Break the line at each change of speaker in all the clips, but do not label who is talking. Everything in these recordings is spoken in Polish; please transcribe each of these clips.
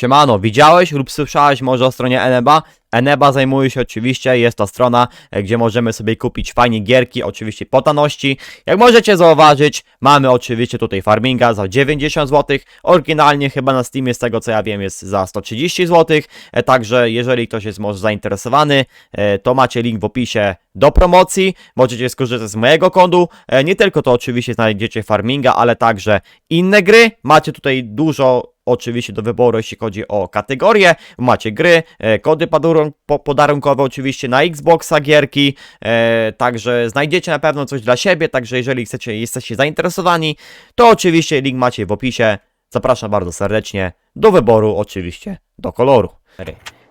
Siemano, widziałeś lub słyszałeś może o stronie Eneba? Eneba zajmuje się oczywiście, jest to strona, e, gdzie możemy sobie kupić fajnie gierki, oczywiście po tanności. Jak możecie zauważyć, mamy oczywiście tutaj farminga za 90 zł, oryginalnie chyba na Steamie z tego co ja wiem jest za 130 zł, e, także jeżeli ktoś jest może zainteresowany, e, to macie link w opisie do promocji, możecie skorzystać z mojego kontu, E, nie tylko to oczywiście znajdziecie farminga, ale także inne gry, macie tutaj dużo oczywiście do wyboru, jeśli chodzi o kategorie. Macie gry, e, kody podarun- po- podarunkowe oczywiście na Xboxa, gierki, e, także znajdziecie na pewno coś dla siebie, także jeżeli chcecie, jesteście zainteresowani, to oczywiście link macie w opisie. Zapraszam bardzo serdecznie do wyboru, oczywiście do koloru.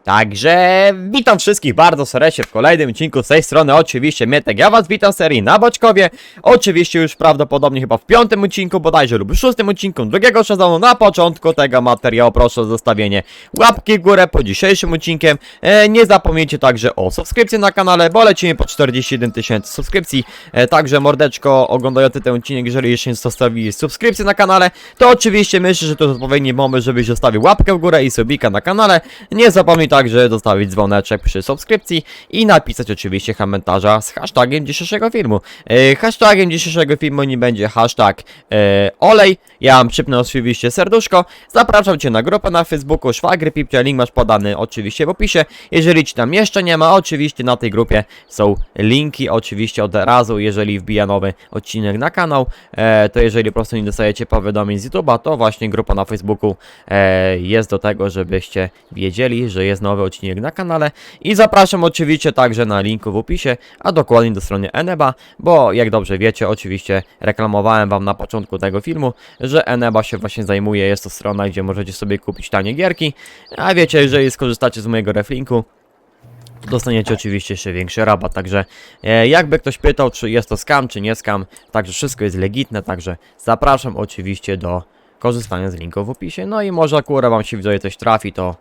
Także witam wszystkich bardzo serdecznie w kolejnym odcinku z tej strony, oczywiście Mietek, ja was witam w serii na Boczkowie, oczywiście już prawdopodobnie chyba w piątym odcinku bodajże lub szóstym odcinku drugiego sezonu, na początku tego materiału proszę o zostawienie łapki w górę po dzisiejszym odcinkiem, e, nie zapomnijcie także o subskrypcji na kanale, bo lecimy po 41 tysięcy subskrypcji, e, także mordeczko oglądający ten odcinek, jeżeli jeszcze nie zostawili subskrypcji na kanale, to oczywiście myślę, że to jest odpowiedni moment, żebyś zostawił łapkę w górę i subika na kanale, nie zapomnij także zostawić dzwoneczek przy subskrypcji i napisać oczywiście komentarza z hashtagiem dzisiejszego filmu. E, hashtagiem dzisiejszego filmu nie będzie hashtag e, olej, ja mam przypnę oczywiście serduszko, zapraszam Cię na grupę na Facebooku Szwagry Pipcia, link masz podany oczywiście w opisie, jeżeli Ci tam jeszcze nie ma, oczywiście na tej grupie są linki, oczywiście od razu, jeżeli wbija nowy odcinek na kanał, e, to jeżeli po prostu nie dostajecie powiadomień z YouTube'a, to właśnie grupa na Facebooku e, jest do tego, żebyście wiedzieli, że jest nowy odcinek na kanale i zapraszam oczywiście także na linku w opisie, a dokładnie do strony Eneba, bo jak dobrze wiecie, oczywiście reklamowałem Wam na początku tego filmu, że Eneba się właśnie zajmuje, jest to strona, gdzie możecie sobie kupić tanie gierki, a wiecie, jeżeli skorzystacie z mojego reflinku, dostaniecie oczywiście jeszcze większy rabat, także e, jakby ktoś pytał, czy jest to scam, czy nie scam, także wszystko jest legitne, także zapraszam oczywiście do korzystania z linku w opisie, no i może akurat wam się widzowie coś trafi, to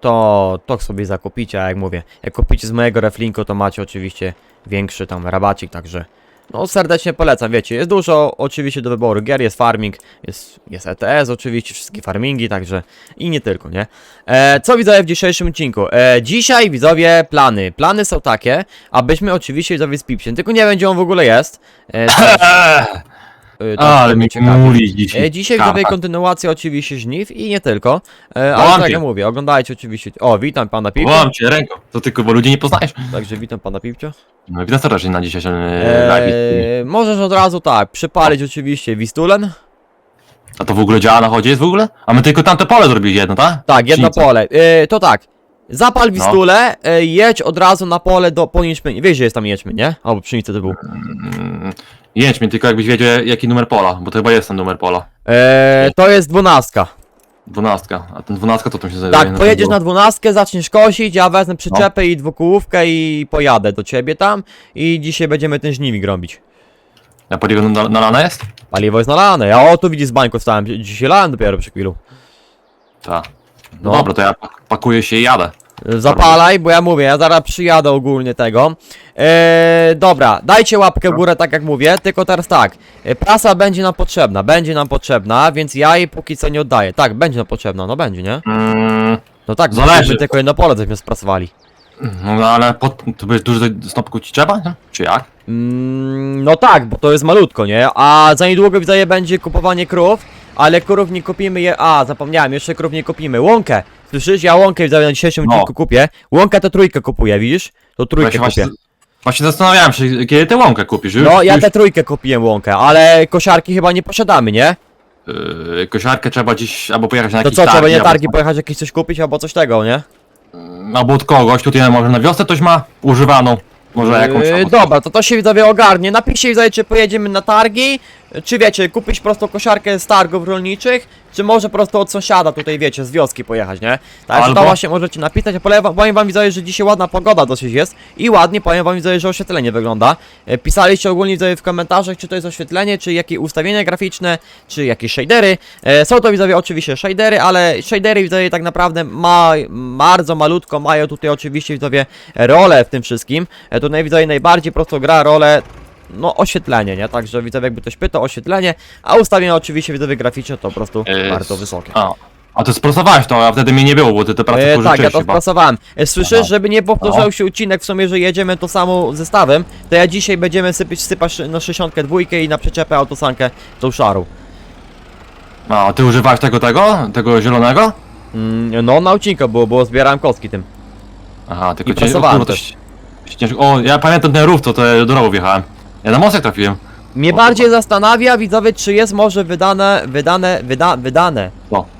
to, to sobie zakupicie, a jak mówię, jak kupicie z mojego reflinku, to macie oczywiście większy tam rabacik, także no serdecznie polecam, wiecie, jest dużo oczywiście do wyboru gier, jest farming, jest, jest ETS oczywiście, wszystkie farmingi, także i nie tylko, nie? E, co widzowie w dzisiejszym odcinku? E, dzisiaj widzowie plany, plany są takie, abyśmy oczywiście widzowie z Pipsiem, tylko nie wiem gdzie on w ogóle jest. E, e, to
Ale mi
ciekawi.
dzisiaj.
E, dzisiaj
Tak, tak.
kontynuacja oczywiście żniw i nie tylko, e, ale
Łamcie.
tak jak mówię, oglądajcie oczywiście, o witam pana Pipcia,
Łam cię ręką, to tylko, bo ludzi nie poznajesz.
także witam pana Pipcia.
No, witam serdecznie na dzisiejszym e, live.
Możesz od razu tak, przypalić oczywiście Wistulen.
A to w ogóle działa na chodzie jest w ogóle? A my tylko tamte pole zrobili jedno, tak?
Tak, jedno
Pszenica.
pole. To tak. Zapal Wistulę, e, jedź od razu na pole do po jęczmień. Wiesz, że jest tam jęczmień, nie? Albo pszenica to był.
Mm, Jęczmień, tylko jakbyś wiedział jaki numer pola, bo to chyba jest ten numer pola.
Eee, to jest dwunastka.
Dwunastka, a ten dwunastka to tam się znajduje.
Tak,
na
pojedziesz
tym
na dwunastkę, zaczniesz kosić, ja wezmę przyczepę
No.
i dwukółówkę i pojadę do ciebie tam i dzisiaj będziemy ten żniwik robić.
A paliwo na- nalane jest?
Paliwo jest nalane. Ja o tu widzisz z bańką stałem, dzisiaj lałem dopiero przy chwilu.
Tak. No,
No.
dobra, to ja pak- pakuję się i jadę.
Zapalaj, bo ja mówię, ja zaraz przyjadę ogólnie tego. Eee, dobra, dajcie łapkę w górę, tak jak mówię, tylko teraz tak. e, Prasa będzie nam potrzebna, będzie nam potrzebna, więc ja jej póki co nie oddaję. Tak, będzie nam potrzebna, no będzie, nie?
Mm,
No tak,
Zależy.
byśmy tylko jedno pole żeśmy spracowali.
no ale pod, to by dużo snopku ci trzeba? nie? Czy jak?
Mm, no tak, bo to jest malutko, nie? A za niedługo widzę będzie kupowanie krów, ale krów nie kupimy je. A, zapomniałem, jeszcze krów nie kupimy. Łąkę! Słyszysz? Ja łąkę widzę na dzisiejszym
No.
odcinku kupię. Łąkę to trójkę kupuję, widzisz? To trójkę
Właśnie,
kupię.
właśnie, właśnie zastanawiałem się, kiedy tę łąkę kupisz. Już,
No, ja
już,
tę trójkę kupiłem łąkę, ale kosiarki chyba nie posiadamy, nie?
Yy, kosiarkę trzeba gdzieś albo pojechać na
To
jakieś
co, trzeba
targi,
będzie targi pojechać jakieś coś kupić albo coś tego, nie?
Albo od kogoś, tutaj może na wiosnę coś ma używaną. Może jakąś.
Yy,
albo-
dobra, to to się widzowie ogarnie. Napiszcie widzowie, czy pojedziemy na targi, czy wiecie, kupić prosto kosiarkę z targów rolniczych, czy może prosto od sąsiada tutaj, wiecie, z wioski pojechać, nie? Także to
Albo-
właśnie możecie napisać, a powiem wam, powiem wam widzowie, że dzisiaj ładna pogoda dosyć jest i ładnie powiem wam widzowie, że oświetlenie wygląda. E, Pisaliście ogólnie widzowie w komentarzach, czy to jest oświetlenie, czy jakie ustawienia graficzne, czy jakieś shadery. E, Są to widzowie oczywiście shadery, ale shadery widzowie tak naprawdę ma, bardzo malutko mają tutaj oczywiście widzowie rolę w tym wszystkim. E, Tutaj widzowie najbardziej prosto gra rolę no oświetlenie, nie? Także widzowie jakby ktoś pytał, oświetlenie, a ustawienia oczywiście widzowie graficzne to po prostu
Yy,
bardzo wysokie.
A, A ty sprosowałeś to, a wtedy mnie nie było, bo ty te prace
E, tak, ja
pożyczyłeś
to
chyba.
E, Słyszysz,
Aha.
żeby nie powtarzał
No.
się odcinek w sumie, że jedziemy to samo zestawem, to ja dzisiaj będziemy sypać, sypać na 62 i na przyczepę autosankę tą szarą.
A, a ty używałeś tego, tego? Tego zielonego?
Mm, no na odcinku było, bo zbierałem kostki tym.
Aha, tylko
I
cię- kurwa, to
też.
się- się ciężko- O, ja pamiętam ten rów, to, to do rowu wjechałem. Ja na mostek trafiłem.
Mnie bardziej zastanawia, widzowie, czy jest może wydane, wydane, wyda, wydane.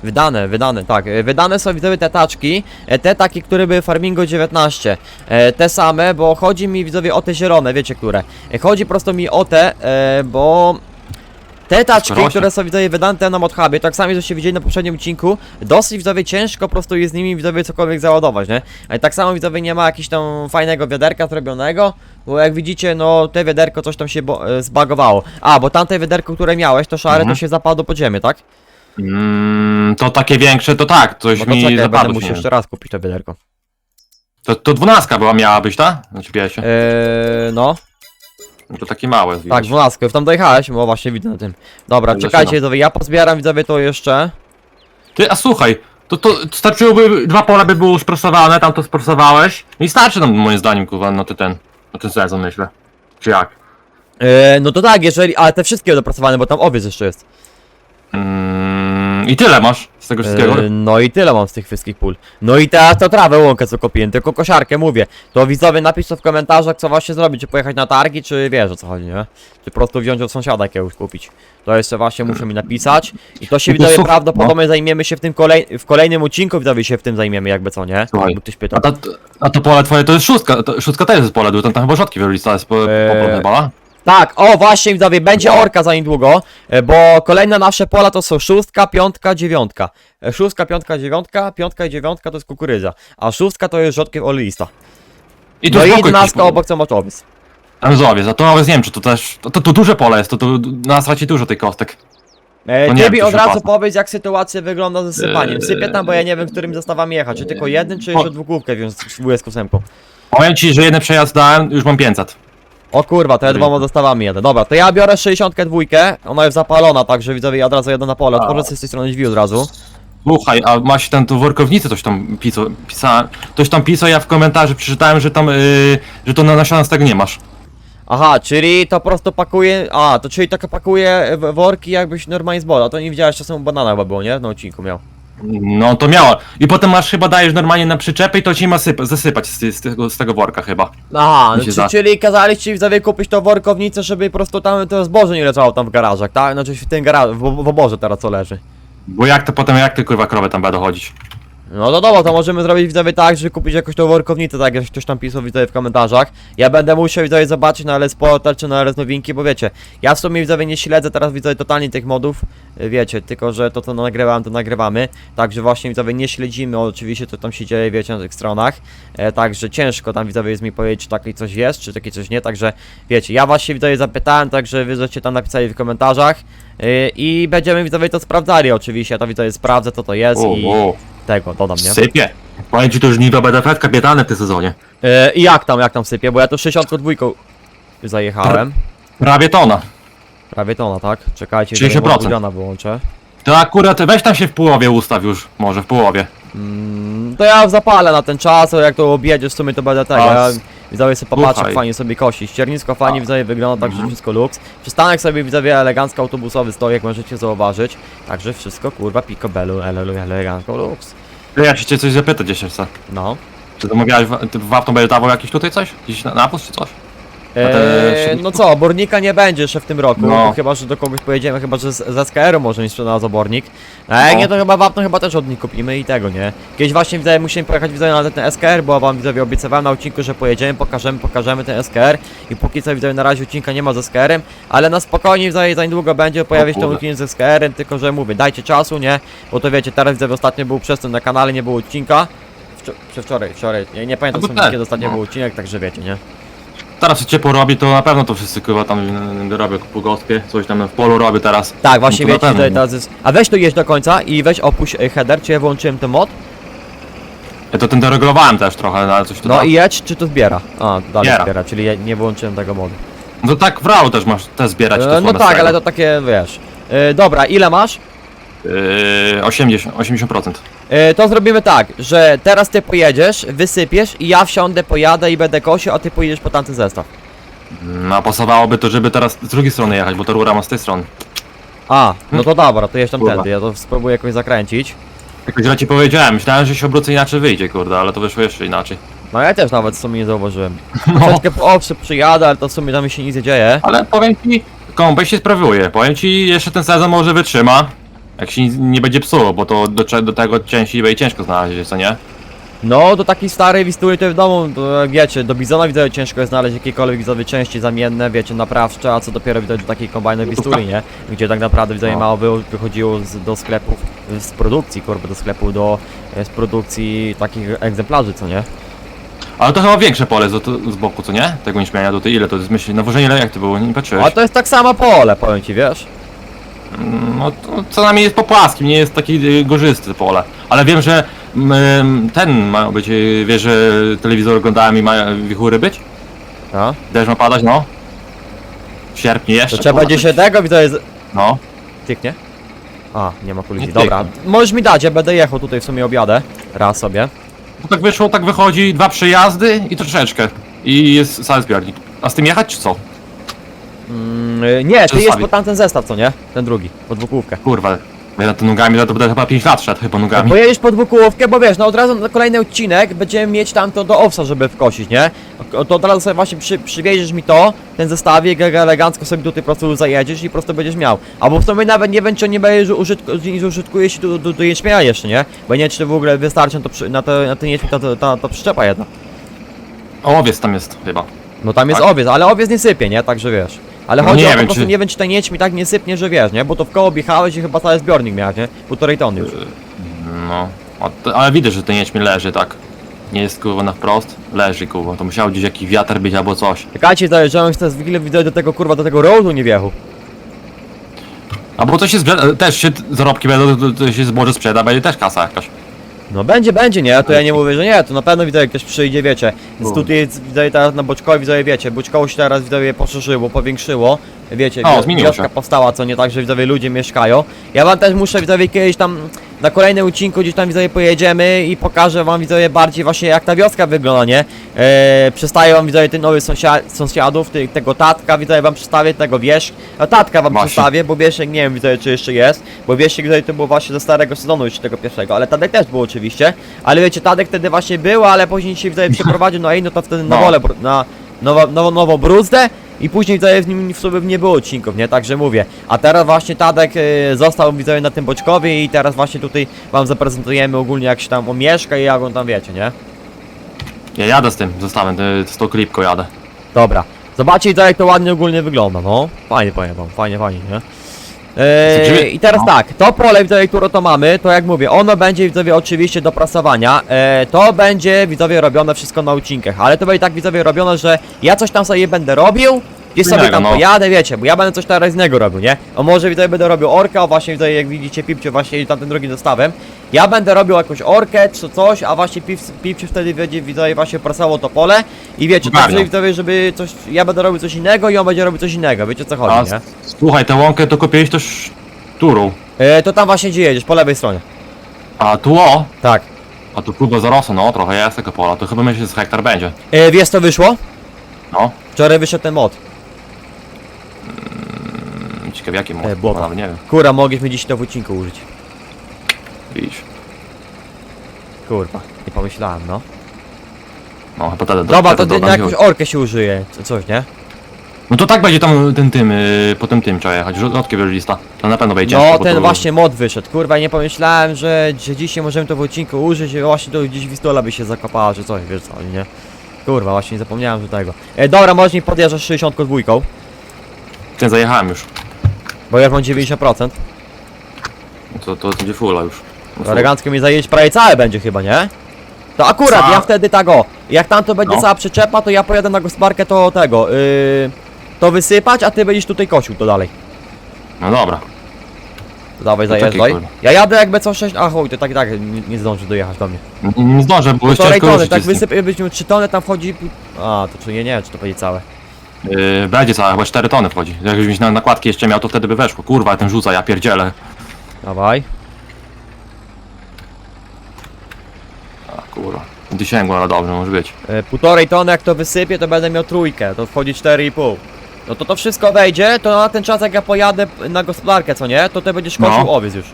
Wydane, wydane, tak. e, Wydane są widzowie te taczki, e, te takie, które były w Farmingo 19. E, Te same, bo chodzi mi widzowie o te zielone, wiecie które. E, Chodzi prosto mi o te, e, bo... Te taczki, które są widzowie wydane na modhubie, tak samo żeście widzieli na poprzednim odcinku, dosyć widzowie ciężko po prostu jest z nimi widzowie cokolwiek załadować, nie? Ale tak samo widzowie nie ma jakiegoś tam fajnego wiaderka zrobionego, bo jak widzicie, no te wiaderko coś tam się e, zbagowało. A, bo tamte wiaderko, które miałeś, to szare,
Mhm.
to się zapadło pod ziemię, tak?
Mm, to takie większe, to tak, coś
No to
mi
czekaj, będę
zapadło.
musiał
się.
jeszcze raz kupić to wiaderko.
To, to dwunastka była, miała być, ta? Znaczy piesie.
Eee, no,
No to takie małe,
tak,
widać.
12, tam dojechałeś, bo właśnie widzę na tym. Dobra, czekajcie, widzowie, ja pozbieram widzowie to jeszcze.
Ty, a słuchaj, to, to starczyłoby, dwa pola by było sprostowane, tam to sprostowałeś. I starczy nam moim zdaniem, kurwa, no to ten, no ten sezon myślę. Czy jak?
Eee, no to tak, jeżeli, ale te wszystkie dopracowane, bo tam owiec jeszcze jest.
Mm, I tyle masz z tego wszystkiego.
Eee, no i tyle mam z tych wszystkich pól. No i teraz to trawę łąkę co kopiłem, tylko kosiarkę mówię. To widzowie napisz to w komentarzach co właśnie zrobić, czy pojechać na targi, czy wiesz o co chodzi, nie? Czy po prostu wziąć od sąsiada jakiegoś kupić. To jeszcze właśnie muszę mi napisać. I to się
No
widzowie
słuch-
prawdopodobnie zajmiemy się w tym kolej... w kolejnym odcinku widzowie się w tym zajmiemy jakby co, nie?
Słuchaj,
ktoś pytał.
A to, a to pole twoje to jest szóstka, to, szóstka też jest pole, tam, tam chyba rzodki wyrolista jest po, po, po chyba.
Tak, o właśnie widzowie, będzie
No.
orka za niedługo, e, bo kolejne nasze pola to są szóstka, piątka, dziewiątka. E, Szóstka, piątka, dziewiątka, piątka i dziewiątka to jest kukurydza, a szóstka to jest rzodkiew oleista.
I
No i jedenastka
jakiś,
obok co moczowiec.
Tam zowiec, a to nawet nie wiem, czy to też, to, to, to duże pole jest, to, to nas raczej dużo tych kostek.
E,
To nie wiem, czy
od
się
razu
opłaca.
powiedz jak sytuacja wygląda ze sypaniem.
Eee.
Sypię tam, bo ja nie wiem którym zestawami jechać, czy tylko jednym, czy jeszcze dwugłówkę wziąć z WS-8.
Powiem ci, że jeden przejazd dałem, już mam 500.
O kurwa, to ja dwoma zestawami jadę. Dobra, to ja biorę 62, ona jest zapalona, także widzowie ja od razu jadę na pole.
A.
Otworzę sobie z tej strony drzwi od razu.
Słuchaj, a masz ten tu workownicy coś tam pisał, pisałem, ktoś tam pisał, ja w komentarzu przeczytałem, że tam, yy, że to na nasiona z tego nie masz.
Aha, czyli to po prostu pakuje. A, to czyli tak pakuje w- worki jakbyś normalnie z bola. To nie widziałeś czasem banana chyba było, nie? Na odcinku miał.
No to miało. I potem masz chyba dajesz normalnie na przyczepę i to ci ma sypa, zasypać z, z, tego, z tego worka chyba.
Aha,
Mi
no, czy, czyli kazali ci widzowie kupić to workownicę, żeby po prostu tam to zboże nie leżało tam w garażach, tak? Znaczy w tym garażu, w, w oborze teraz co leży.
Bo jak to potem, jak ty kurwa krowy tam będą chodzić?
No to dobra, to możemy zrobić widzowie tak, że kupić jakąś tą workownicę, tak jak ktoś tam pisał widzowie w komentarzach. Ja będę musiał widzowie zobaczyć na LS Portal czy na LS Nowinki, bo wiecie, ja w sumie widzowie nie śledzę teraz widzowie totalnie tych modów, y, wiecie, tylko że to co nagrywałem to nagrywamy, także właśnie widzowie nie śledzimy oczywiście co tam się dzieje, wiecie, na tych stronach, e, także ciężko tam widzowie jest mi powiedzieć czy takie coś jest, czy takie coś nie, także wiecie, ja właśnie widzowie zapytałem, także wy żeście tam napisali w komentarzach. Y, i będziemy widzowie to sprawdzali oczywiście, ja to widzowie sprawdzę co to jest
O,
i
o,
tego dodam, nie?
sypie. Powiem ci, to już niby będę fed kapietanem w tym sezonie.
E, I jak tam, jak tam sypie? Bo ja tu 62 zajechałem.
Prawie tona.
Prawie tona, tak? Czekajcie,
60%.
Bogdana wyłączę.
To akurat weź tam się w połowie ustaw już, może w połowie.
Mm, to ja zapalę na ten czas, a jak to objedziesz w sumie to będę tego. Ja widzowie sobie
słuchaj.
jak fajnie sobie kosi. Ściernisko fajnie widzowie wygląda, także
Mhm.
wszystko luks. Przystanek sobie widzowie elegancko autobusowy stoi, jak możecie zauważyć. Także wszystko kurwa picobello, elelu, elegancko luks.
Ja się cię coś zapytać jeszcze chcę.
No.
Czy zamawiałeś, w- ty w Wapno będziesz dawał jakiś tutaj coś? Jakiś na- napust czy coś?
Eee, no co, obornika nie będzie jeszcze w tym roku,
No.
chyba, że do kogoś pojedziemy, chyba, że z, z SKR-u może mi sprzedał obornik. A jak
No.
nie, to chyba wapno chyba też od nich kupimy i tego, nie? Kiedyś właśnie widzę, musimy pojechać widzowie na ten SKR, bo wam widzowie obiecywałem na odcinku, że pojedziemy, pokażemy, pokażemy ten SKR i póki co widzowie na razie odcinka nie ma z SKR-em, ale na spokojnie widzowie za niedługo będzie pojawić się ten
kurde.
odcinek z SKR-em, tylko że mówię, dajcie czasu, nie? Bo to wiecie, teraz widzowie ostatnio był przestęp na kanale, nie było odcinka. Wczor- Przedwczoraj, wczoraj, nie, nie pamiętam
Albo
sobie,
tak,
kiedy ostatnio
no.
był odcinek, także wiecie, nie?
Teraz się ciepło robi, to na pewno to wszyscy kurwa tam y, robią po gospie, coś tam w polu robię teraz.
Tak, właśnie
No to na
wiecie,
pewno,
tutaj
no.
teraz jest... A weź tu jeźdź do końca i weź opuść e, header, czy ja wyłączyłem ten mod?
Ja to ten deregulowałem też trochę, no, ale coś tu
No
da.
i jedź, czy to zbiera? A, dalej
Zbiera.
zbiera, czyli ja nie wyłączyłem tego modu.
No tak w RAW też masz też zbierać
E,
to
no tak, ale to takie, wiesz... E, dobra, ile masz?
Yy, 80, 80%.
E, to zrobimy tak, że teraz ty pojedziesz, wysypiesz i ja wsiądę, pojadę i będę kosił, a ty pojedziesz po tamten zestaw.
No a pasowałoby to, żeby teraz z drugiej strony jechać, bo ta rura ma z tej strony.
A, no to dobra, to jeszcze
Kurwa.
tędy, ja to spróbuję jakoś zakręcić.
Jakoś źle ci powiedziałem, myślałem, że się obrócę inaczej wyjdzie, kurde, ale to wyszło jeszcze inaczej.
No ja też nawet w sumie nie zauważyłem. Troszkę po owsze przyjadę, ale to w sumie tam mi się nic nie dzieje.
Ale powiem ci, kąpę się sprawuje. Powiem ci, jeszcze ten sezon może wytrzyma. Jak się nic nie będzie psuło, bo to do, cze- do tego części będzie ciężko znaleźć, co nie?
No, do takiej starej wistury to w domu, to jak wiecie, do bizona widzę ciężko jest znaleźć jakiekolwiek widzowie części zamienne, wiecie, naprawcze, a co dopiero widać do takiej kombajnej wistury, nie? Gdzie tak naprawdę widzowie
No.
mało było, wychodziło z, do sklepów, z produkcji, kurwa, do sklepu, do, e, z produkcji takich egzemplarzy, co nie?
Ale to chyba większe pole z, z boku, co nie? Tego niż do tej ile to jest myśli. Nawożenie ile jak to było, nie patrzyłeś?
A to jest tak samo pole, powiem ci, wiesz?
No to co najmniej jest po płaskim, nie jest taki y, gorzysty pole. Ale wiem, że mm, ten ma być, y, wiesz, że telewizor oglądałem i ma wichury być?
No.
Deszcz ma padać, no. W sierpniu jeszcze.
To trzeba
kurwa,
będzie się tego widzowie z...
No.
Tyknie? A, nie ma kolizji,
Nie
dobra. Możesz mi dać, ja będę jechał tutaj w sumie objadę. Raz sobie.
To tak wyszło, tak wychodzi, dwa przejazdy i troszeczkę. I jest cały zbiornik. A z tym jechać czy co?
Mm, y, nie, ty jest
zostawić?
po tamten zestaw, co nie? Ten drugi, po dwukółkę.
Kurwa. Ja na to nogami to będę chyba 5 lat szedł, chyba nogami.
Pojedziesz po dwukółówkę, bo wiesz, no od razu na kolejny odcinek będziemy mieć tamto do owsa, żeby wkosić, nie? O- To od razu sobie właśnie przy, przywieziesz mi to, ten zestawik, jak elegancko sobie tutaj po prostu zajedziesz i po prostu będziesz miał. Albo w sumie nawet nie wiem, czy nie będziesz użytku, nie użytkujesz się do, do, do jęczmienia jeszcze, nie? Bo nie wiem, czy w ogóle wystarczy na, to, przy- na, to, na ten jęczmień ta, ta, ta, ta przyczepa jedna.
Owiec tam jest chyba.
No tam jest
Tak.
owiec, ale owiec nie sypie, nie? Także wiesz. Ale
No
chodzi
nie
o to, po
wiem,
prostu
czy-
nie wiem, czy ten jęczmień tak nie sypnie, że wiesz, nie? Bo to w koło objechałeś i chyba cały zbiornik miałeś, nie? Półtorej tony już.
No. A to, ale widzę, że ten jęczmień leży, tak. Nie jest kurwa na wprost. Leży kurwa. To musiał gdzieś jakiś wiatr być albo coś.
Czekajcie, dojeżdżałem teraz w ogóle widzę do tego kurwa, do tego roadu nie wjechał.
Albo to się sprzeda, też się t- zarobki będą, to, to się zboże sprzeda, będzie też kasa jakaś.
No będzie, będzie, nie? To ja nie mówię, że nie, to na pewno widzę, jak ktoś przyjdzie, wiecie.
No.
tutaj widzę teraz na Boczkowi, widzę, wiecie, Boczkowo się teraz widzę poszerzyło, powiększyło. Wiecie,
O, zmieniło
wioska
się.
powstała, co nie tak, że widzowie ludzie mieszkają. Ja wam też muszę widzowie kiedyś tam na kolejnym odcinku gdzieś tam widzowie pojedziemy i pokażę wam widzowie bardziej właśnie jak ta wioska wygląda, nie? Eee, przedstawię wam widzowie tych nowych sąsia sąsiadów, ty, tego tatka, widzowie wam przedstawię, tego wieś, a tatka wam
Właśnie.
przedstawię, bo wieszek nie wiem widzowie czy jeszcze jest, bo wieszek widzowie to było właśnie ze starego sezonu już tego pierwszego, ale Tadek też był oczywiście, ale wiecie, Tadek wtedy właśnie był, ale później się widzowie przeprowadził na inno, to wtedy na
No.
wolę, br- na nowo, nowo, nową bruzdę i później widzowie w nim w sobie nie było odcinków, nie? Także mówię. A teraz właśnie Tadek y, został widzowie na tym boczkowie i teraz właśnie tutaj wam zaprezentujemy ogólnie jak się tam omieszka i jak on tam wiecie, nie?
Ja jadę z tym zestawem, ty- z tą klipką jadę.
Dobra. Zobaczcie widzowie, jak to ładnie ogólnie wygląda, no. Fajnie powiem wam, fajnie, fajnie, nie? Eee,
Zobaczymy.
I teraz tak, to pole widzowie, które to mamy, to jak mówię, ono będzie widzowie oczywiście do prasowania. Eee, to będzie widzowie robione wszystko na odcinkach, ale to będzie tak widzowie robione, że ja coś tam sobie będę robił, gdzieś sobie
Innego,
tam
no.
pojadę, wiecie, bo ja będę coś teraz innego robił, nie? O może widzowie będę robił orka, o właśnie widzowie jak widzicie Pipciu właśnie tamten drugim zestawem. Ja będę robił jakąś orkę czy coś, a właśnie Pip- Pipciu wtedy będzie widzowie właśnie prasował to pole i wiecie,
Ogarniał.
także widzowie, żeby coś, ja będę robił coś innego i on będzie robił coś innego, wiecie o co
A,
chodzi, nie?
słuchaj, tę łąkę to kupiłeś też turą.
E, to tam właśnie gdzie jedziesz, po lewej stronie.
A tu o,
Tak.
a tu kurwa zarosło, no trochę jest tego pola, to chyba myślę, że z hektar będzie.
E, wiesz co wyszło?
No.
Wczoraj wyszedł ten mod.
Mm, Ciekawe jakie może, nawet nie wiem.
Kura, mogliśmy dziś to w odcinku użyć.
Widzisz.
Kurwa, nie pomyślałem, no.
No chyba wtedy
Dobra, to
wtedy
na jakąś orkę się użyje, co- coś, nie?
No to tak będzie tam tym tym, yy, po tym tym trzeba jechać, rzutki lista. To na pewno będzie
No,
ciężko, bo
ten
to-
właśnie mod wyszedł. Kurwa, nie pomyślałem, że, że dzisiaj możemy to w odcinku użyć i właśnie to gdzieś wistola by się zakopała, czy coś, wiesz co, nie? Kurwa, właśnie nie zapomniałem, że tego. E, dobra, może mi podjeżdżasz 62,
Ten zajechałem już.
bo ja mam 90%.
No To, to będzie fulla już. No,
To elegancko mi zajeść prawie całe będzie chyba, nie? To akurat,
Ca-
ja wtedy tak o, jak tam to będzie
No.
cała przyczepa, to ja pojadę na gospodarkę to tego, yy, to wysypać, a ty będziesz tutaj kosił to dalej.
no dobra.
To dawaj,
takie,
zajeżdżaj.
kurwa.
Ja jadę jakby co 6, a chuj, to tak i tak nie, nie zdąży dojechać do mnie.
Nie, nie zdążę, bo już
Półtorej
ciężko
tony, tak wysypię, byśmy 3 tony, tam wchodzi, a, to czy nie, nie, czy to będzie całe.
Yy, będzie cała, chyba 4 tony wchodzi. Jak już na nakładki jeszcze miał, to wtedy by weszło. Kurwa, ten rzuca, ja pierdzielę.
Dawaj.
Kurwa. Dosięgło, ale dobrze, może być.
E, półtorej tony jak to wysypię, to będę miał trójkę, to wchodzi 4,5. No to to wszystko wejdzie, to na ten czas jak ja pojadę na gospodarkę, co nie? To ty będziesz kosił
No.
owiec już.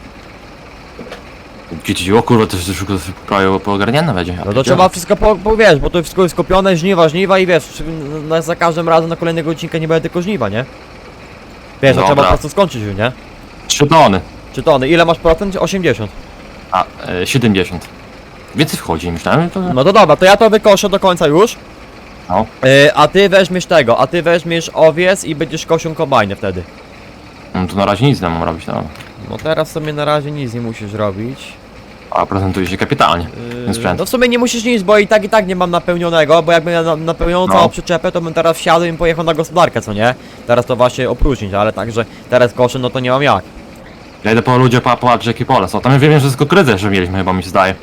O kurwa, to wszystko prawie poogarniane będzie.
No to trzeba wszystko po, po wiesz, bo to wszystko jest skupione, żniwa, żniwa i wiesz, przy- na, za każdym razem na kolejnego odcinka nie będzie tylko żniwa, nie? Wiesz, no
Dobra.
trzeba po prostu skończyć już, nie?
3 tony.
Czy tony, ile masz procent? 80.
A, e, 70. Więcej wchodzi, myślałem, to...
No to dobra, to ja to wykoszę do końca już.
No.
E, a ty weźmiesz tego, a ty weźmiesz owiec i będziesz kosią kombajny wtedy.
No to na razie nic nie mam robić, no.
No teraz sobie na razie nic nie musisz robić.
A prezentuje się kapitalnie.
Yy,
sprzęt.
No w sumie nie musisz nic, bo i tak i tak nie mam napełnionego, bo jakbym miał na, napełnioną
No.
całą przyczepę, to bym teraz wsiadł i bym pojechał na gospodarkę, co nie? Teraz to właśnie opróżnić, ale także teraz koszę, no to nie mam jak.
Ja idę po ludzie, po, popatrzeć jakie pole są. Tam wiem, że z kukurydzę że mieliśmy chyba, mi się zdaje.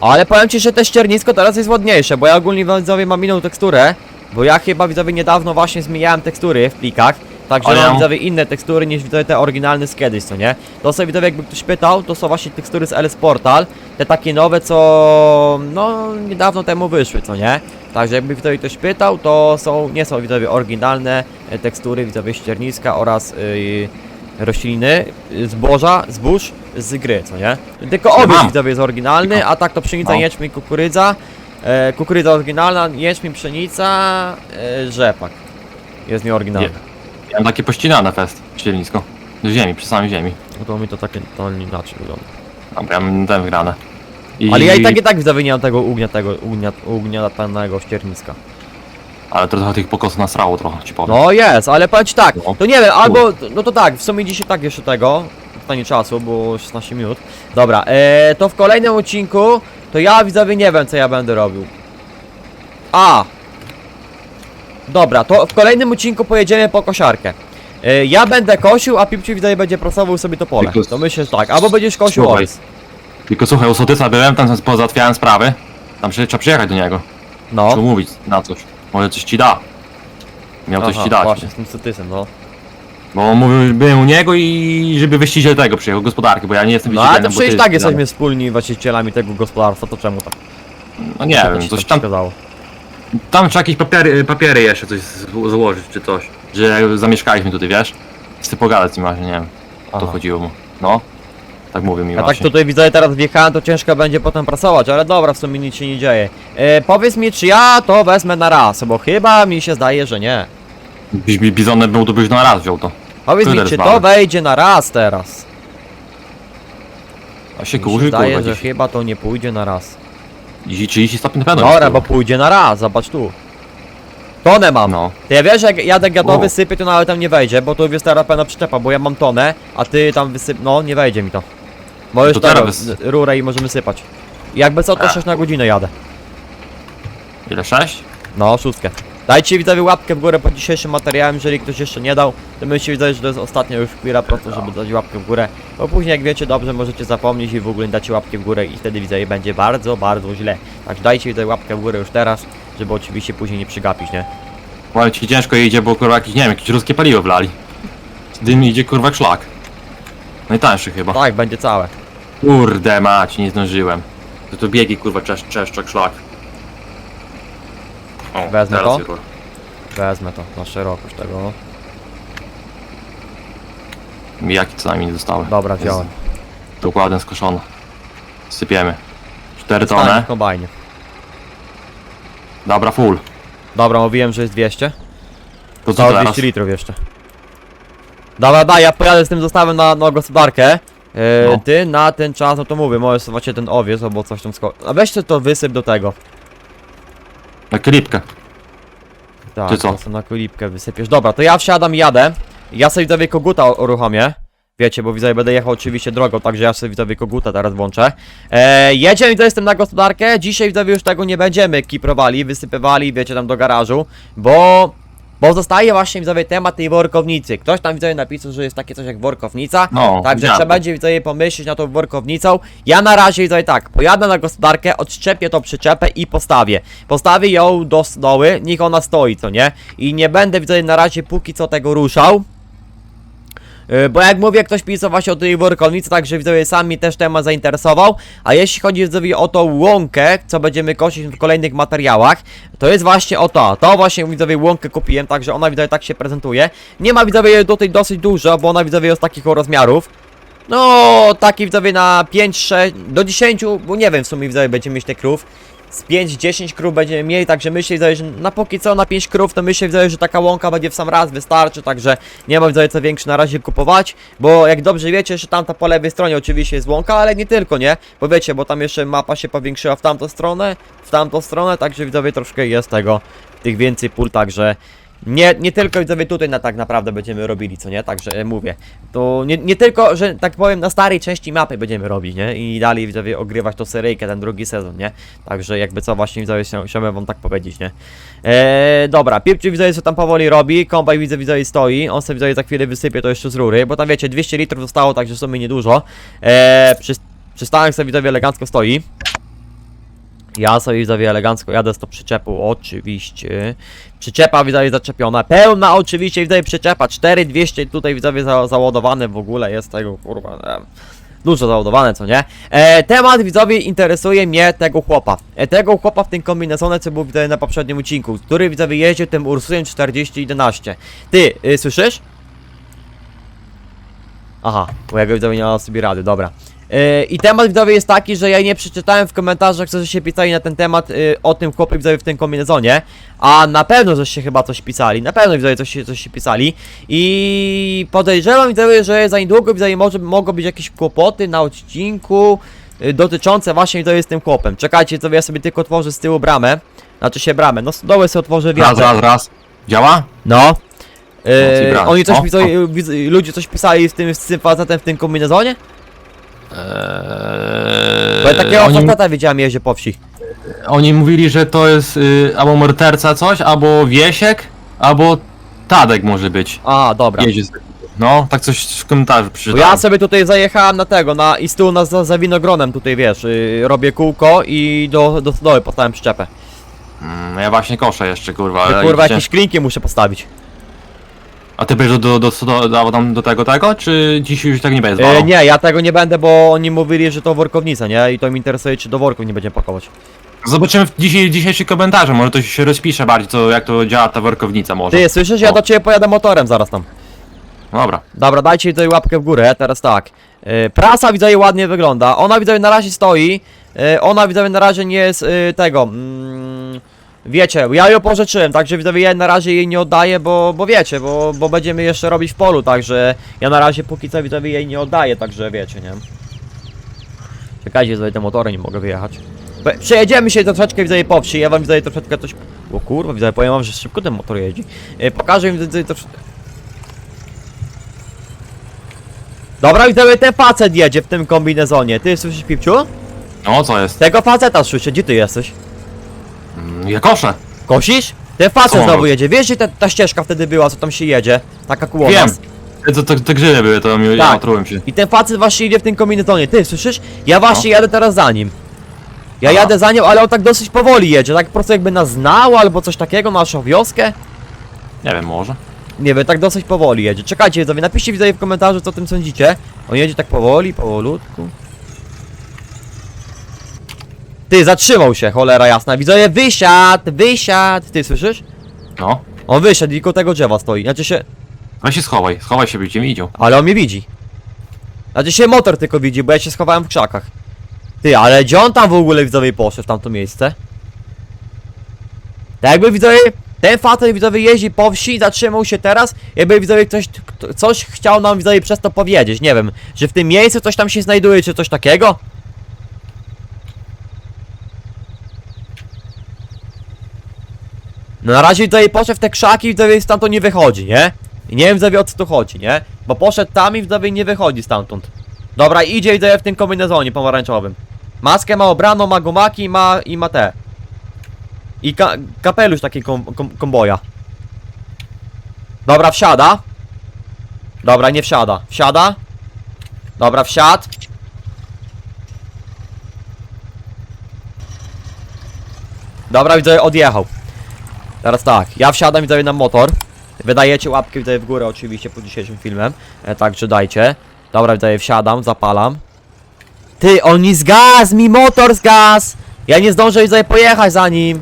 Ale powiem ci, że te ściernisko teraz jest ładniejsze, bo ja ogólnie widzowie mam inną teksturę, bo ja chyba widzowie niedawno właśnie zmieniałem tekstury w plikach, także mam widzowie inne tekstury niż widzowie te oryginalne z kiedyś, co nie? To sobie widzowie jakby ktoś pytał, to są właśnie tekstury z LS Portal, te takie nowe, co no niedawno temu wyszły, co nie? Także jakby widzowie ktoś pytał, to są, nie są widzowie oryginalne e, tekstury widzowie ścierniska oraz yy, rośliny, zboża, zbóż z gry, co nie? Tylko owiec
mam.
widzowie jest oryginalny, a tak to pszenica,
No.
jęczmień, kukurydza, e, kukurydza oryginalna, jęczmień, pszenica, e, rzepak. Jest nieoryginalny.
Ja mam takie pościnane fest, ściernisko. Do ziemi, przy samej ziemi.
No to mi to takie to inaczej wygląda.
Dobra, ja mam ten wygrane. I...
Ale ja i tak i tak widzowie nie mam tego ugniatego, ugniat, ugniatanego ścierniska.
Ale trochę tych pokosów nasrało trochę, ci powiem.
No jest, ale powiem ci tak,
No.
to nie wiem, albo, no to tak, w sumie dzisiaj tak jeszcze tego, w stanie czasu, było 16 minut. Dobra, e, to w kolejnym odcinku, to ja widzowie nie wiem co ja będę robił. A! Dobra, to w kolejnym odcinku pojedziemy po kosiarkę. E, ja będę kosił, a Pipci widzowie będzie prasował sobie to pole.
Tylko-
To myślę, że tak, albo będziesz kosił
Słuchaj.
owiec.
Tylko słuchaj, u sotysa byłem, tam pozałatwiałem sprawy. Tam przy, trzeba przyjechać do niego.
No.
Trzeba mówić na coś. Może coś ci da. Miał coś
Aha,
ci dać.
właśnie, z tym cytysem, no.
Bo mówił, byłem u niego i żeby wyściciel tego przyjechał, gospodarki, bo ja nie jestem
No ale to
bo
przecież
ty
tak
jesteś
jesteśmy wspólni właścicielami tego gospodarstwa, to czemu tak?
No nie wiem, coś
tak
tam,
przeszkadzało?
tam trzeba jakieś papiery, papiery jeszcze coś z- złożyć czy coś. Że zamieszkaliśmy tutaj, wiesz? Chcę pogadać z nim właśnie, nie wiem. To
Aha.
chodziło mu. No. Tak mówił mi
Ja tak
właśnie.
tutaj widzę teraz wjechałem, to ciężko będzie potem prasować, ale dobra, w sumie nic się nie dzieje. E, powiedz mi, czy ja to wezmę na raz, bo chyba mi się zdaje, że nie.
Byś bi- bizonem był, to byś na raz wziął to.
Powiedz mi,
Tyle
czy to wejdzie na raz teraz?
A się
Mi się
kurzy,
zdaje,
kurwa,
że
gdzieś.
chyba to nie pójdzie na raz.
I 30 stopni na pewno.
Dobra,
jest,
bo
kurwa.
pójdzie na raz, zobacz tu. Tonę mam.
No.
Ty ja wiesz, jak jadę gotowy
O.
to nawet tam nie wejdzie, bo to jest teraz pełna przyczepa, bo ja mam tonę, a ty tam wysyp... No, nie wejdzie mi to. Możesz
to
tego,
teraz
rurę i możemy sypać. Jakby co, to
A.
6 na godzinę jadę.
Ile? 6?
No, szóstkę. Dajcie widzowie łapkę w górę pod dzisiejszym materiałem, jeżeli ktoś jeszcze nie dał, to myślcie widzowie, że to jest ostatnia już chwila po to, żeby dać łapkę w górę, bo później jak wiecie dobrze możecie zapomnieć i w ogóle nie dacie łapkę w górę i wtedy widzowie będzie bardzo, bardzo źle. Także dajcie widzowie łapkę w górę już teraz, żeby oczywiście później nie przygapić, nie?
Powiem ci ciężko idzie, bo kurwa jakieś, nie wiem, jakieś ruskie paliwo wlali. Dym idzie kurwa szlak. Najtańszy chyba.
Tak, będzie całe.
Kurde mać, nie zdążyłem. To tu biegi kurwa czesz, szlak. O,
Wezmę
teraz
to? Wezmę to na szerokość tego.
Mijaki co najmniej nie dostały.
Dobra, wziąłem.
Dokładnie skoszone. Sypiemy. 4
Stanie
tony.
w kombajnie.
Dobra, full.
Dobra, mówiłem, że jest 200.
To co
Cało
teraz?
200 litrów jeszcze. Dobra, daj, ja pojadę z tym zestawem na, na gospodarkę. E,
No.
Ty na ten czas, no to mówię, możesz sobie właśnie ten owiec albo coś tam sko... A weźcie to wysyp do tego.
Na klipkę.
Tak,
Ty co?
to na kulipkę wysypiesz. Dobra, to ja wsiadam i jadę. Ja sobie widzowie koguta u- uruchomię. Wiecie, bo widzowie będę jechał oczywiście drogą, także ja sobie widzowie koguta teraz włączę. E, jedziemy to jestem na gospodarkę. Dzisiaj widzowie już tego nie będziemy kiprowali, wysypywali, wiecie, tam do garażu, bo... Bo zostaje właśnie widzowie temat tej workownicy. Ktoś tam widzowie napisał, że jest takie coś jak workownica.
No,
Także
widziałem.
trzeba będzie widzowie pomyśleć nad tą workownicą. Ja na razie widzowie tak, pojadę na gospodarkę, odszczepię tą przyczepę i postawię. Postawię ją do stoły, niech ona stoi, co nie? I nie będę widzowie na razie póki co tego ruszał. Yy, Bo jak mówię, ktoś pisał właśnie o tej workownicy, także widzowie sami też temat zainteresował. A jeśli chodzi widzowie o tą łąkę, co będziemy kosić w kolejnych materiałach, to jest właśnie o to. To właśnie widzowie łąkę kupiłem, także ona widzowie tak się prezentuje. Nie ma widzowie jej tutaj dosyć dużo, bo ona widzowie jest takich rozmiarów. No, taki widzowie na 5, 6, do 10, bo nie wiem w sumie widzowie będziemy mieć te krów. Z 5-10 krów będziemy mieli, także myślę że na póki co na 5 krów, to myślę że taka łąka będzie w sam raz wystarczy, także nie ma widzowie co większe na razie kupować, bo jak dobrze wiecie, że tamta po lewej stronie oczywiście jest łąka, ale nie tylko, nie? Bo wiecie, bo tam jeszcze mapa się powiększyła w tamtą stronę, w tamtą stronę, także widzowie troszkę jest tego, tych więcej pól, także nie, nie tylko widzowie tutaj na tak naprawdę będziemy robili, co nie? Także e, mówię. To nie, nie tylko, że tak powiem na starej części mapy będziemy robić, nie? I dalej widzowie ogrywać tą seryjkę, ten drugi sezon, nie? Także jakby co właśnie widzowie się- wam tak powiedzieć, nie? Eee, dobra, Piepczy widzowie co tam powoli robi, kombaj widzę widzowie stoi, on sobie widzowie za chwilę wysypie to jeszcze z rury, bo tam wiecie 200 litrów zostało, także w sumie niedużo. Eee, przy, przystanek sobie widzowie elegancko stoi. Ja sobie widzowie elegancko jadę z tą przyczepą, oczywiście. Przyczepa widzowie zaczepiona, pełna oczywiście widzowie przyczepa, 4200 tutaj widzowie za, załadowane w ogóle jest tego kurwa, nie. Dużo załadowane, co nie? E, temat widzowie interesuje mnie tego chłopa. E, tego chłopa w tym kombinezonie, co był widzowie na poprzednim odcinku, który widzowie jeździł tym Ursusem 4011. Ty, y, słyszysz? Aha, bo ja go widzowie nie mam sobie rady, dobra. Yy, I temat widzowie jest taki, że ja nie przeczytałem w komentarzach, co żeście pisali na ten temat yy, o tym chłopie widzowie w tym kombinezonie, a na pewno żeście chyba coś pisali, na pewno widzowie coś, coś się pisali i podejrzewam widzowie, że za niedługo widzowie może, mogą być jakieś kłopoty na odcinku yy, dotyczące właśnie widzowie z tym chłopem. Czekajcie, widzowie, ja sobie tylko otworzę z tyłu bramę, znaczy się bramę, no z dołu sobie otworzę
Raz,
wiatr.
raz, raz. Działa?
No. Yy, oni coś
O,
widz- ludzie coś pisali z tym, z tym facetem w tym kombinezonie?
Eee,
Bo ja takiego
oni,
faceta widziałem jeździe po wsi.
oni mówili, że to jest y, albo morderca coś, albo Wiesiek, albo Tadek może być.
A, dobra.
Jedzie z... No, tak coś w komentarzu
Bo
przeczytałem.
ja sobie tutaj zajechałem na tego, na i z tyłu na, za, za winogronem tutaj wiesz, yy, robię kółko i do, do stołu postałem przyczepę.
Mm, ja właśnie koszę jeszcze, kurwa. Ale
kurwa, jakieś klinki muszę postawić.
A ty będziesz do, do, do, do, do, do tego, tego, czy dziś już tak nie będzie
Yy,
zwało?
nie, ja tego nie będę, bo oni mówili, że to workownica, nie? I to mi interesuje, czy do worków nie będziemy pakować.
Zobaczymy w dzisiaj, dzisiejszych komentarzach, może to się rozpisze bardziej, co, jak to działa ta workownica może.
Ty, słyszysz? Ja
O.
do ciebie pojadę motorem zaraz tam.
Dobra.
Dobra, dajcie tutaj łapkę w górę, teraz tak. Yy, prasa widzowie ładnie wygląda, ona widzowie na razie stoi, yy, ona widzowie na razie nie jest yy, tego, mm, wiecie, ja ją pożyczyłem, także widzowie ja na razie jej nie oddaję, bo, bo wiecie, bo, bo będziemy jeszcze robić w polu, także ja na razie póki co widzowie jej nie oddaję, także wiecie, nie? Czekajcie, widzowie, te motory nie mogę wyjechać. Przejedziemy się troszeczkę widzowie po wsi, ja wam widzowie troszeczkę coś... O kurwa, widzowie, powiem wam, że szybko ten motor jeździ. Yy, pokażę im widzowie troszeczkę... Dobra, widzowie, ten facet jedzie w tym kombinezonie. Ty słyszysz, Pipciu?
No, co jest?
Tego faceta słyszę, gdzie ty jesteś?
Ja koszę.
Kosisz? Ten facet znowu jedzie. Wiesz, że ta, ta ścieżka wtedy była, co tam się jedzie? Taka kłona.
Wiem. To, to, te grzyby były, to mi
Tak.
ja otrułem się.
I ten facet właśnie idzie w tym kombinezonie. Ty, słyszysz? Ja właśnie jadę teraz za nim. Ja
Aha.
jadę za nim, ale on tak dosyć powoli jedzie. Tak po prostu jakby nas znał, albo coś takiego, naszą wioskę.
Nie wiem, może.
Nie wiem, tak dosyć powoli jedzie. Czekajcie, widzowie, napiszcie widzowie w komentarzu, co o tym sądzicie. On jedzie tak powoli, powolutku. Ty, zatrzymał się, cholera jasna. Widzowie, wysiadł, wysiadł. Ty, słyszysz?
No.
On wysiadł i koło tego drzewa stoi. Znaczy się...
Weź się schowaj, schowaj się, byście widział.
Ale on mnie widzi. Znaczy się motor tylko widzi, bo ja się schowałem w krzakach. Ty, ale gdzie on tam w ogóle widzowie poszedł w tamto miejsce? Tak jakby widzowie, ten facet widzowie jeździ po wsi, zatrzymał się teraz, jakby widzowie ktoś, kto- coś chciał nam widzowie przez to powiedzieć, nie wiem, że w tym miejscu coś tam się znajduje, czy coś takiego? No na razie tutaj poszedł w te krzaki i widzowie stamtąd nie wychodzi, nie? I nie wiem widzowie o co tu chodzi, nie? Bo poszedł tam i widzowie nie wychodzi stamtąd. Dobra, idzie widzowie w tym kombinezonie pomarańczowym. Maskę ma obraną, ma gumaki ma, i ma te. I ka kapelusz taki kom kom komboja. Dobra, wsiada. Dobra, nie wsiada. Wsiada. Dobra, wsiadł. Dobra, widzowie, odjechał. Teraz tak, ja wsiadam widzowie na motor. Wydajecie łapki tutaj w górę oczywiście pod dzisiejszym filmem. E, także dajcie. Dobra, tutaj wsiadam, zapalam. Ty, oni zgaz, mi motor zgaz! Ja nie zdążę widzowie pojechać za nim.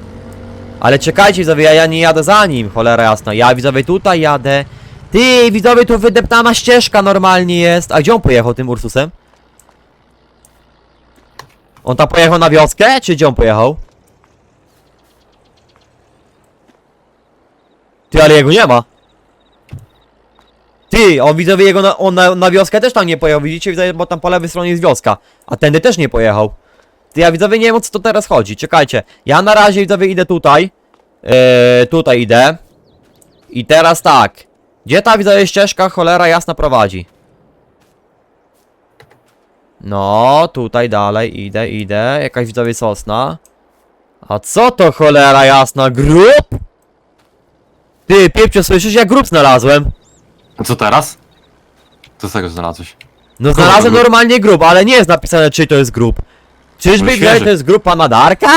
Ale czekajcie widzowie, ja, ja nie jadę za nim, cholera jasna. Ja widzowie tutaj jadę. Ty, widzowie, tu wydeptana ścieżka normalnie jest. A gdzie on pojechał tym Ursusem? On tam pojechał na wioskę, czy gdzie on pojechał? Ty, ale jego nie ma. Ty, on widzowie jego na, on na, na wioskę też tam nie pojechał, widzicie, bo tam po lewej stronie jest wioska. A tędy też nie pojechał. Ty, ja widzowie nie wiem o co to teraz chodzi, czekajcie. Ja na razie widzowie idę tutaj. Eee, tutaj idę. I teraz tak. Gdzie ta widzowie ścieżka cholera jasna prowadzi? No, tutaj dalej idę, idę. Jakaś widzowie sosna. A co to cholera jasna? Grób? Ty, piepcio, słyszysz? Ja grób znalazłem.
A co teraz? Co z tego znalazłeś?
No
Kurwa,
znalazłem
grób.
normalnie grób, ale nie jest napisane czy to jest grób. Czyżby
No
no to jest grób pana Darka?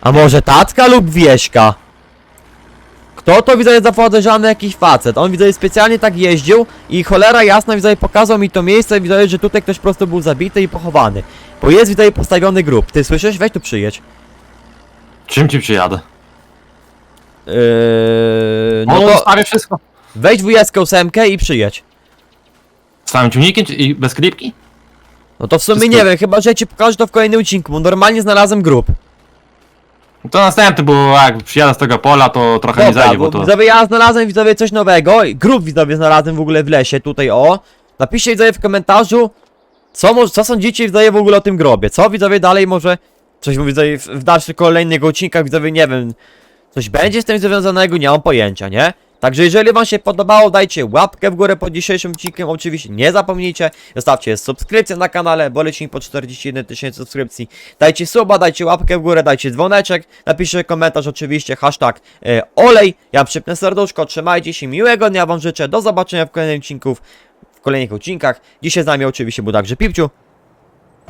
A może Tacka lub Wieśka? Kto to widzę za podejrzany jakiś facet? On widzę specjalnie tak jeździł i cholera jasna widzę pokazał mi to miejsce widzę, że tutaj ktoś po prostu był zabity i pochowany. Bo jest widzę postawiony grób. Ty słyszysz? Weź tu przyjedź.
Czym ci przyjadę?
Yy,
No
no
to zostawię wszystko.
weź dwudziestkę ósemkę i przyjedź.
Z samym ciągnikiem czy- i bez klipki?
No to w sumie
Wszystko-
nie wiem, chyba że ja ci pokażę to w kolejnym odcinku, bo normalnie znalazłem grób.
To następny, bo jak przyjadę z tego pola, to trochę mi
Dobra,
zajdzie,
bo
bo to...
widzowie, ja znalazłem widzowie coś nowego, i grób widzowie znalazłem w ogóle w lesie, tutaj o. Napiszcie widzowie w komentarzu, co, co sądzicie widzowie w ogóle o tym grobie, co widzowie dalej może, coś widzowie w, w dalszych kolejnych odcinkach widzowie, nie wiem, coś będzie z tym związanego, nie mam pojęcia, nie? Także jeżeli wam się podobało, dajcie łapkę w górę pod dzisiejszym odcinkiem, oczywiście nie zapomnijcie, zostawcie subskrypcję na kanale, bo lecimy po 41 tysięcy subskrypcji, dajcie suba, dajcie łapkę w górę, dajcie dzwoneczek, napiszcie komentarz oczywiście, hashtag e, olej, ja przypnę serduszko, trzymajcie się, miłego dnia wam życzę, do zobaczenia w kolejnych odcinków, w kolejnych odcinkach, dzisiaj z nami oczywiście był także Pipciu,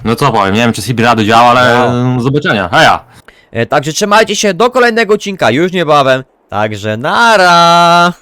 No co powiem, nie wiem czy Sibirado działa, ale no. zobaczenia. Heja!
E, także trzymajcie się, do kolejnego odcinka już niebawem, także nara!